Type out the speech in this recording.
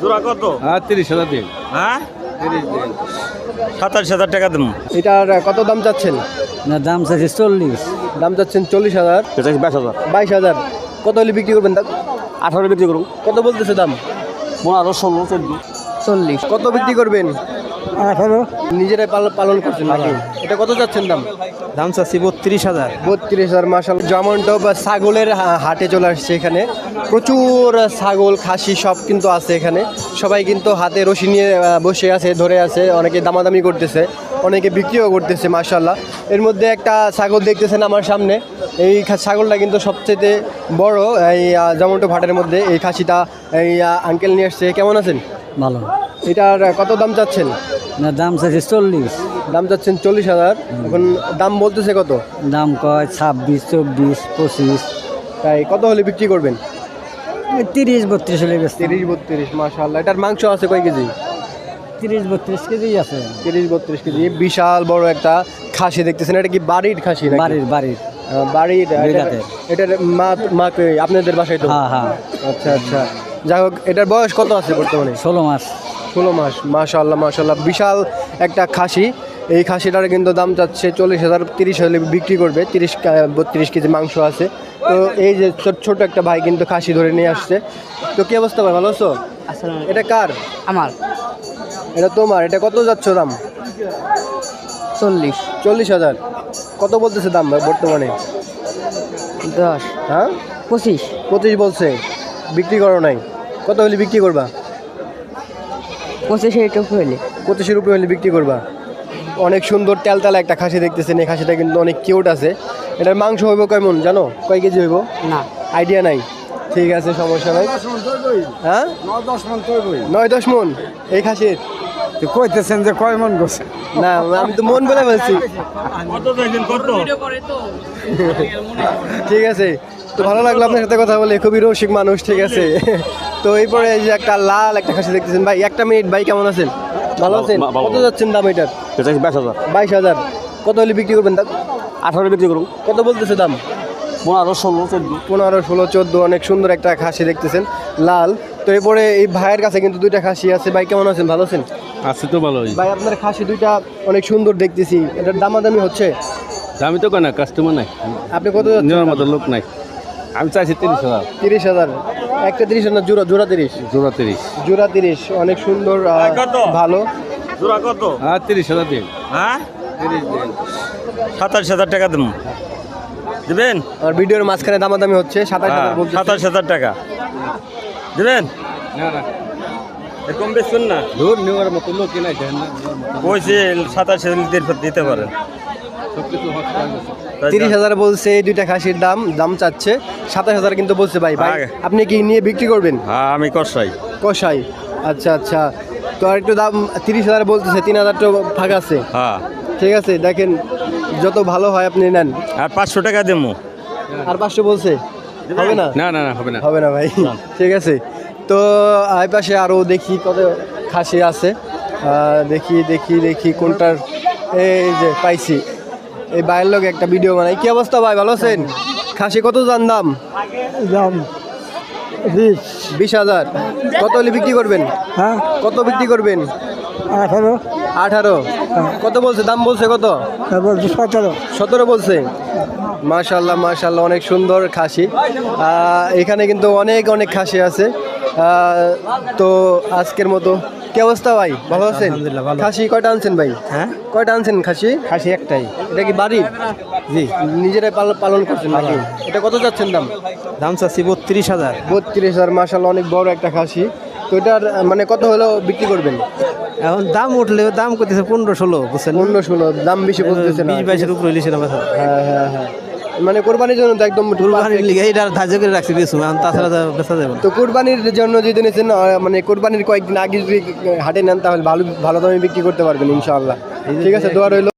জোড়া কত? হ্যাঁ তিরিশ হাজার দিন। হ্যাঁ? সাতাশ হাজার টাকা দেবো এটার কত দাম চাচ্ছেন? না দাম চাইছে চল্লিশ। দাম চাচ্ছেন চল্লিশ হাজার। এটা বাইশ হাজার। বাইশ হাজার। কত হলে বিক্রি করবেন দাম? আঠারো বিক্রি করুন। কত বলতেছে দাম? পনেরো ষোলো চোদ্দ। চল্লিশ। কত বিক্রি করবেন? আঠারো। নিজেরাই পালন করছেন নাকি? এটা কত যাচ্ছেন দাম? দাম চাচ্ছি বত্রিশ হাজার। বত্রিশ হাজার মাসাল যেমনটা বা ছাগলের হাটে চলে আসছে এখানে। প্রচুর ছাগল খাসি সব কিন্তু আছে এখানে। সবাই কিন্তু হাতে রশি নিয়ে বসে আছে ধরে আছে। অনেকে দামাদামি করতেছে অনেকে বিক্রিও করতেছে মাসাল্লাহ এর মধ্যে একটা ছাগল দেখতেছেন আমার সামনে। এই ছাগলটা কিন্তু সবচেয়ে বড় এই আহ, যেমনটা ভাটের মধ্যে। এই খাসিটা এই আঙ্কেল নিয়ে আসছে। কেমন আছেন? ভালো। এটার কত দাম চাচ্ছেন? না দাম চাইছে চল্লিশ। দাম চাচ্ছেন চল্লিশ হাজার। এখন দাম বলতেছে কত? দাম কয় ছাব্বিশ চব্বিশ পঁচিশ। তাই কত হলে বিক্রি করবেন? তিরিশ বত্রিশ হলে গেছে তিরিশ বত্রিশ মাশাল্লাহ এটার মাংস আছে কয় কেজি? তিরিশ বত্রিশ কেজি আছে। তিরিশ বত্রিশ কেজি। বিশাল বড় একটা খাসি দেখতেছেন। এটা কি বাড়ির খাসি বাড়ির বাড়ির। বাড়ির। এটার মা মাকে আপনাদের বাসায় তো? হ্যাঁ হ্যাঁ। আচ্ছা আচ্ছা। যাই হোক এটার বয়স কত আছে বর্তমানে? ষোলো মাস। ষোলো মাস মাশাল্লাহ মাশাল্লাহ বিশাল একটা খাসি। এই খাসিটার কিন্তু দাম যাচ্ছে চল্লিশ হাজার তিরিশ হলে বিক্রি করবে তিরিশ বত্রিশ কেজি মাংস আছে। তো এই যে ছোট ছোট একটা ভাই কিন্তু খাসি ধরে নিয়ে আসছে। তো কি অবস্থা ভাই ভালো আছো? এটা কার? আমার। এটা তোমার এটা কত যাচ্ছে দাম? চল্লিশ। চল্লিশ হাজার। কত বলতেছে দাম ভাই বর্তমানে? দশ। হ্যাঁ? পঁচিশ। পঁচিশ বলছে। বিক্রি করো নাই। কত হলে বিক্রি করবা? পঁচিশ এইটুকু হইলে পঁচিশের উপরে হলে বিক্রি করবা? অনেক সুন্দর তেলতালা একটা খাসি দেখতেছেন এই খাসিটা কিন্তু অনেক কিউট আছে। এটার মাংস হইব কেমন জানো? কয় কেজি হইব? না। আইডিয়া নাই। ঠিক আছে সমস্যা নাই। হ্যাঁ? নয় দশ মন। এই খাসির? কইতেছেন যে কয় মন গোছে? না আমি তো মন বলে বলছি কত চাইছেন কত ঠিক আছে তো ভালো লাগল আপনার সাথে কথা বলে খুবই রসিক মানুষ ঠিক আছে। তো এরপরে এই যে একটা লাল একটা খাসি দেখতেছেন। ভাই একটা মিনিট ভাই কেমন আছেন? ভালো আছেন? ভালো, ভালো। কত যাচ্ছেন দাম এটার? এটা বাইশ হাজার। বাইশ হাজার। কত হলে বিক্রি করবেন দাম? আঠারো বিক্রি করুন। কত বলতেছে দাম? পনেরো ষোলো চোদ্দ। পনেরো ষোলো চোদ্দ অনেক সুন্দর একটা খাসি দেখতেছেন। লাল। তো এরপরে এই ভাইয়ের কাছে কিন্তু দুইটা খাসি আছে। ভাই কেমন আছেন? ভালো আছেন? আছে তো ভালোই। ভাই আপনার খাসি দুইটা অনেক সুন্দর দেখতেছি। এটার দামাদামি হচ্ছে? দামি তো কেন কাস্টমার নাই। আপনি কত নেওয়ার মতো লোক নাই। আমি চাইছি তিরিশ হাজার। তিরিশ হাজার। একটা তিরিশ না জোড়া জোড়া তিরিশ। জোড়া তিরিশ। জোড়া তিরিশ অনেক সুন্দর কত? ভালো। জোড়া কত? হ্যাঁ তিরিশ হাজার দিন। হ্যাঁ? সাতাশ হাজার টাকা দেবো। দেবেন? আর ভিডিওর মাঝখানে দামাদামি হচ্ছে সাতাশ হ্যাঁ, হাজার সাতাশ হাজার টাকা। দেবেন? এরকম না। নেওয়ার মতো নাই দেখেন না সাতাশ হাজার দিতে পারেন। তিরিশ হাজার বলছে এই দুইটা খাসির দাম দাম চাচ্ছে। সাতাশ হাজার কিন্তু বলছে ভাই। ভাই আপনি কি নিয়ে বিক্রি করবেন? হ্যাঁ আমি কষাই। কষাই। আচ্ছা আচ্ছা। তো আর একটু দাম তিরিশ হাজার বলতেছে তিন হাজার তো ফাঁকা আছে। হ্যাঁ। ঠিক আছে দেখেন যত ভালো হয় আপনি নেন। আর পাঁচশো টাকা দেবো। আর পাঁচশো বলছে? হবে না? না না না হবে না। হবে না ভাই। ঠিক আছে। তো এই পাশে আরও দেখি কত খাসি আছে। দেখি দেখি দেখি কোনটার এই যে পাইছি। এই বাইরের লোক একটা ভিডিও বানাই কি অবস্থা ভাই ভালো আছেন? খাসি কত জান দাম? দাম বিশ। হাজার। কত হলে বিক্রি করবেন? হ্যাঁ। কত বিক্রি করবেন? আঠারো। আঠারো। কত বলছে? দাম বলছে কত? বলছি সতেরো। সতেরো বলছে? মাশাল্লাহ মাশাল্লাহ অনেক সুন্দর খাসি। এখানে কিন্তু অনেক অনেক খাসি আছে। তো আজকের মতো কি অবস্থা ভাই? ভালো আছেন? খাসি কয়টা আনছেন ভাই? হ্যাঁ? কয়টা আনছেন খাসি? খাসি একটাই। এটা কি বাড়ি জি। নিজেরাই পাল- পালন করছেন নাকি? এটা কত যাচ্ছেন দাম? দাম চাচ্ছি বত্রিশ হাজার। বত্রিশ হাজার মাশাল্লাহ অনেক বড় একটা খাসি। তো এটার মানে কত হলো বিক্রি করবেন? এখন দাম উঠলে দাম করতেছে পনেরো ষোলো বুঝছেন? অন্য ষোলো দাম বেশি বলতেছে বিশ বাইশের উপরে হ্যাঁ হ্যাঁ হ্যাঁ। মানে কোরবানির জন্য তো একদম কুরবানির লিগে এটা ধার্য করে রাখছি এখন তাছাড়া তো বেচা যাবে না। তো কোরবানির জন্য যদি নিয়েছেন মানে কোরবানির কয়েকদিন আগে যদি হাটে নেন তাহলে ভালো ভালো দামে বিক্রি করতে পারবেন ইনশাআল্লাহ। ঠিক আছে দোয়া রইল।